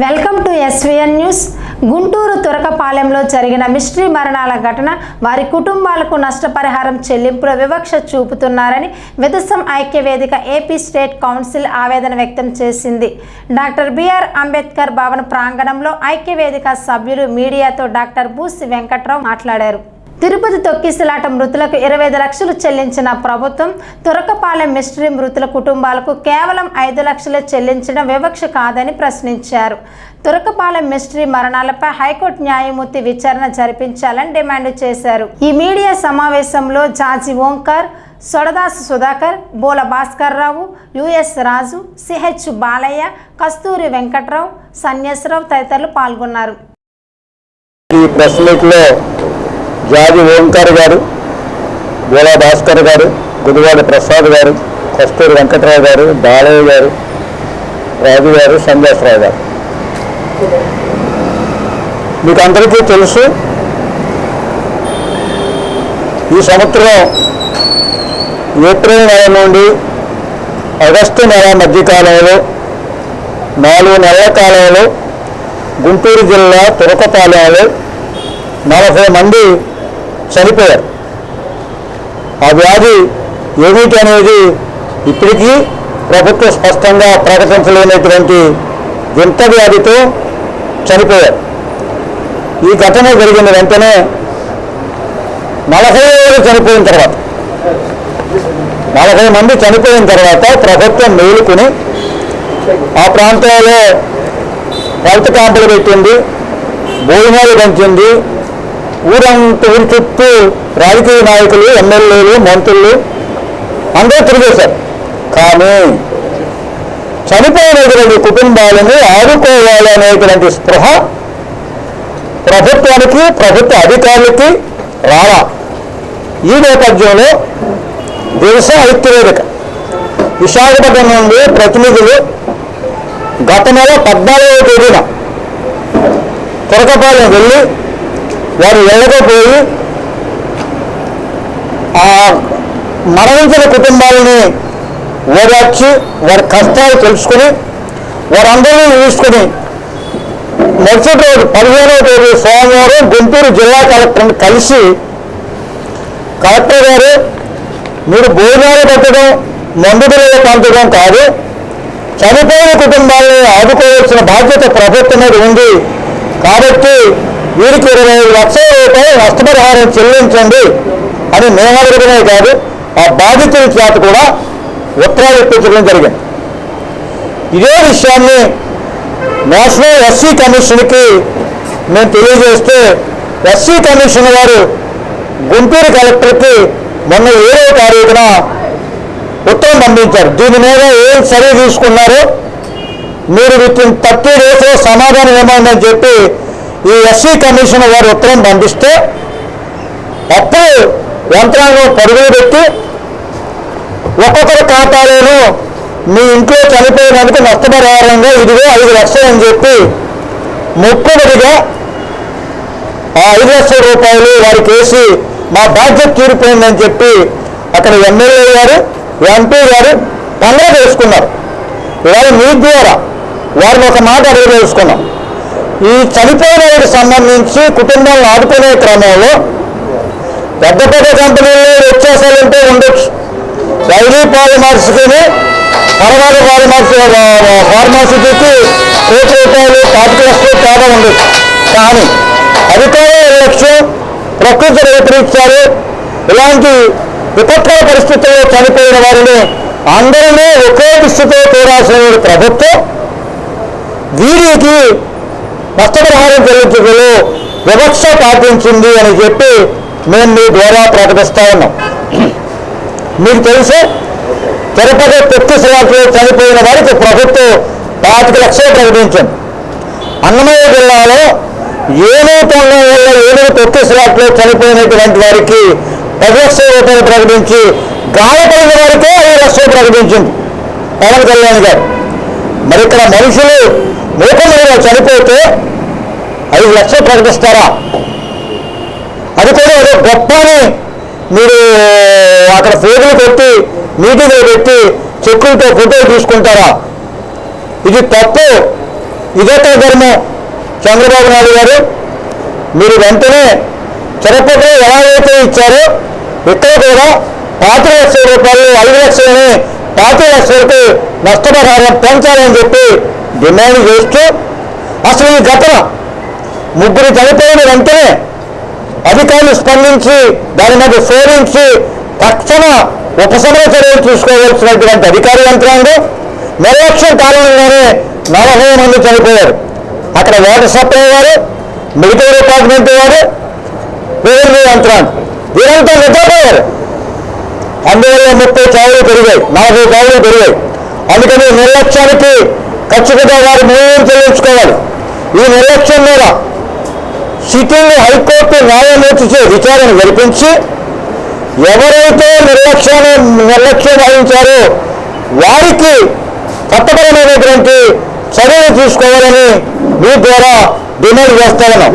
Welcome to SVN news. Guntur తురకపాలెంలో జరిగిన mystery మరణాల ఘటన వారి కుటుంబాలకు నష్టపరిహారం చెల్లింపుల వివక్ష చూపుతున్నారని విదసం ఐక్యవేదిక ఏపీ స్టేట్ కౌన్సిల్ ఆవేదన వ్యక్తం చేసింది. డాక్టర్ బిఆర్ అంబేద్కర్ భవన్ ప్రాంగణంలో ఐక్యవేదిక సభ్యులు మీడియాతో డాక్టర్ బూసి వెంకట్రావు మాట్లాడారు. తిరుపతి తొక్కిసలాట మృతులకు ఇరవై ఐదు లక్షలు చెల్లించిన ప్రభుత్వం తురకపాలెం మిస్టరీ మృతుల కుటుంబాలకు కేవలం ఐదు లక్షలు చెల్లించడం వివక్ష కాదని ప్రశ్నించారు. తురకపాలెం మిస్టరీ మరణాలపై హైకోర్టు న్యాయమూర్తి విచారణ జరిపించాలని డిమాండ్ చేశారు. ఈ మీడియా సమావేశంలో జాజి ఓంకర్ సొడదాస్ సుధాకర్ బోల భాస్కర్ రావు యుఎస్ రాజు సిహెచ్ బాలయ్య కస్తూరి వెంకట్రావు సన్యాసరావు తదితరులు పాల్గొన్నారు. ఈ ప్రెస్ మీట్లో జాజి ఓంకార్ గారు బోలా భాస్కర్ గారు గుడివాడ ప్రసాద్ గారు కస్తూరి వెంకట్రావు గారు బాలయ్య గారు రాజు గారు సందేశ్వరరావు గారు. మీకు అందరికీ తెలుసు ఈ సంవత్సరం ఏప్రిల్ నెల నుండి ఆగస్టు నెల మధ్యకాలంలో నాలుగు నెలల కాలంలో గుంటూరు జిల్లా తురకపాలెంలో నలభై మంది చనిపోయారు. ఆ వ్యాధి ఏమిటి అనేది ఇప్పటికీ ప్రభుత్వం స్పష్టంగా ప్రకటించలేనటువంటి వింత వ్యాధితో చనిపోయారు. ఈ ఘటన జరిగిన వెంటనే నలభై ఏళ్ళు చనిపోయిన తర్వాత నలభై మంది చనిపోయిన తర్వాత ప్రభుత్వం మేలుకుని ఆ ప్రాంతాల్లో హెల్త్ క్యాంపులు పెట్టింది భోజనాలు పెంచింది ఊరంత ఊరి చుట్టూ రాజకీయ నాయకులు ఎమ్మెల్యేలు మంత్రులు అందరూ తిరిగేశారు. కానీ చనిపోయినటువంటి కుటుంబాలను ఆదుకోవాలనేటువంటి స్పృహ ప్రభుత్వానికి ప్రభుత్వ అధికారులకి రాలా. ఈ నేపథ్యంలో దేశ ఐక్యవేదిక. విశాఖపట్నం నుండి ప్రతినిధులు గత నెల పద్నాలుగవ తేదీన తురకపాలెం వెళ్ళి వారు వెళ్ళకపోయి ఆ మరణించిన కుటుంబాలని ఓదార్చి వారి కష్టాలు తెలుసుకుని వారందరినీ తీసుకుని మరుసటి రోజు పదిహేనవ తేదీ సోమవారం గుంటూరు జిల్లా కలెక్టర్ని కలిసి కలెక్టర్ గారు మీరు భోజనాలు పెట్టడం మందు పంపడం కాదు చనిపోయిన కుటుంబాలను ఆదుకోవాల్సిన బాధ్యత ప్రభుత్వం మీద ఉంది. కాబట్టి వీరికి ఇరవై ఐదు లక్షల రూపాయలు నష్టపరిహారం చెల్లించండి అని మేము అడగడమే కాదు ఆ బాధితుల చేత కూడా ఉత్తరాలు ఇప్పించడం జరిగింది. ఇదే విషయాన్ని నేషనల్ ఎస్సీ కమిషన్కి మేము తెలియజేస్తే ఎస్సీ కమిషన్ వారు గుంటూరు కలెక్టర్కి మొన్న ఏడవ తారీఖున ఉత్తరం పంపించారు. దీని మీద ఏం చర్య తీసుకున్నారో మీరు విత్ ఇన్ థర్టీ డేస్లో సమాధానం ఏమైందని చెప్పి ఈ ఎస్సీ కమిషన్ వారు ఉత్తరం పంపిస్తే అప్పుడు యంత్రాంగం పరుగులు పెట్టి ఒక్కొక్కరి ఖాతాలోనూ మీ ఇంట్లో చనిపోయినందుకు నష్టపరిహారంగా ఇదిగో ఐదు లక్షలు అని చెప్పి ముక్కుమడిగా ఆ ఐదు లక్షల రూపాయలు వారికి వేసి మా బాధ్యత తీరిపోయిందని చెప్పి అక్కడ ఎమ్మెల్యే గారు ఎంపీ గారు పండుగ చేసుకున్నారు. ఇవాళ మీ ద్వారా వారిని ఒక మాట అడగదలుచుకున్నాం ఈ చనిపోయిన వారికి సంబంధించి కుటుంబాలను ఆదుకునే క్రమంలో పెద్ద పెద్ద కంపెనీల్లో వ్యత్యాసాలుంటే ఉండొచ్చు. డైలీ పాలిమార్స్కి పరవారి పాలిమార్స్ ఫార్మాసిటీకి కోటి రూపాయలు పాతిక తేడా ఉండొచ్చు. కానీ అధికార లక్ష్యం ప్రకృతి వైపరీత్యాలు ఇలాంటి విపత్కర పరిస్థితుల్లో చనిపోయిన వారిని అందరినీ ఒకే దృష్టితో చూడాల్సిన ప్రభుత్వం వీరికి నష్టపరిహారం చెల్లించడంలో వివక్ష పాటించింది అని చెప్పి మేము మీ ద్వారా ప్రకటిస్తా ఉన్నాం. మీకు తెలుసు? తిరుపతి తొక్కిసలాట్లో చనిపోయిన వారికి ప్రభుత్వం పాతిక లక్షలు ప్రకటించింది. అన్నమయ్య జిల్లాలో ఏనుగు తొండం వల్ల ఏనుగు తొక్కిసలాట్లో చనిపోయినటువంటి వారికి పది లక్షల రూపాయలు ప్రకటించి గాయపడిన వారికే ఐదు లక్షలు ప్రకటించింది. పవన్ కళ్యాణ్ గారు. మరి ఇక్కడ మనుషులు మూకములుగా చనిపోతే ఐదు లక్షలు ప్రకటిస్తారా? అది కూడా ఏదో గొప్ప అని మీరు అక్కడ ఫోటోలు పెట్టి మీటింగ్లు పెట్టి చెక్కులతో ఫోటోలు తీసుకుంటారా? ఇది తప్పు. ఇదొక ధర్మం. చంద్రబాబు నాయుడు గారు మీరు వెంటనే తిరుపతిలో ఎలాగైతే ఇచ్చారో ఇక్కడ కూడా పాతిక లక్షల రూపాయలు ఐదు లక్షలని పాతిక లక్షలకు నష్టపరిహారం పెంచాలని చెప్పి డిమాండ్ చేస్తూ అసలు ఈ ఘటన ముగ్గురు చనిపోయిన వెంటనే అధికారులు స్పందించి దాని మీద శోధించి తక్షణ ఉపశమన చర్యలు తీసుకోవాల్సినటువంటి అధికార యంత్రాంగం నిర్లక్ష్యం కారణంగానే నలభై మంది చనిపోయారు. అక్కడ వాటర్ సప్లై వారు మిలిటరీ డిపార్ట్మెంట్ వారు రెవెన్యూ యంత్రాంగం. వీరంతా నిద్రపోయారు అందువల్ల ముప్పై చావులు పెరిగాయి నలభై చావులు పెరిగాయి. అందుకని నిర్లక్ష్యానికి ఖచ్చితంగా వారి మూల్యం చెల్లించుకోవాలి ఈ నిర్లక్ష్యం మీద సిట్టింగ్ హైకోర్టు న్యాయమూర్తిచే విచారణ జరిపించి ఎవరైతే నిర్లక్ష్యాన్ని నిర్లక్ష్యం వహించారో వారికి చట్టపరమైనటువంటి చర్యలు తీసుకోవాలని మీ ద్వారా డిమాండ్ చేస్తా ఉన్నాం.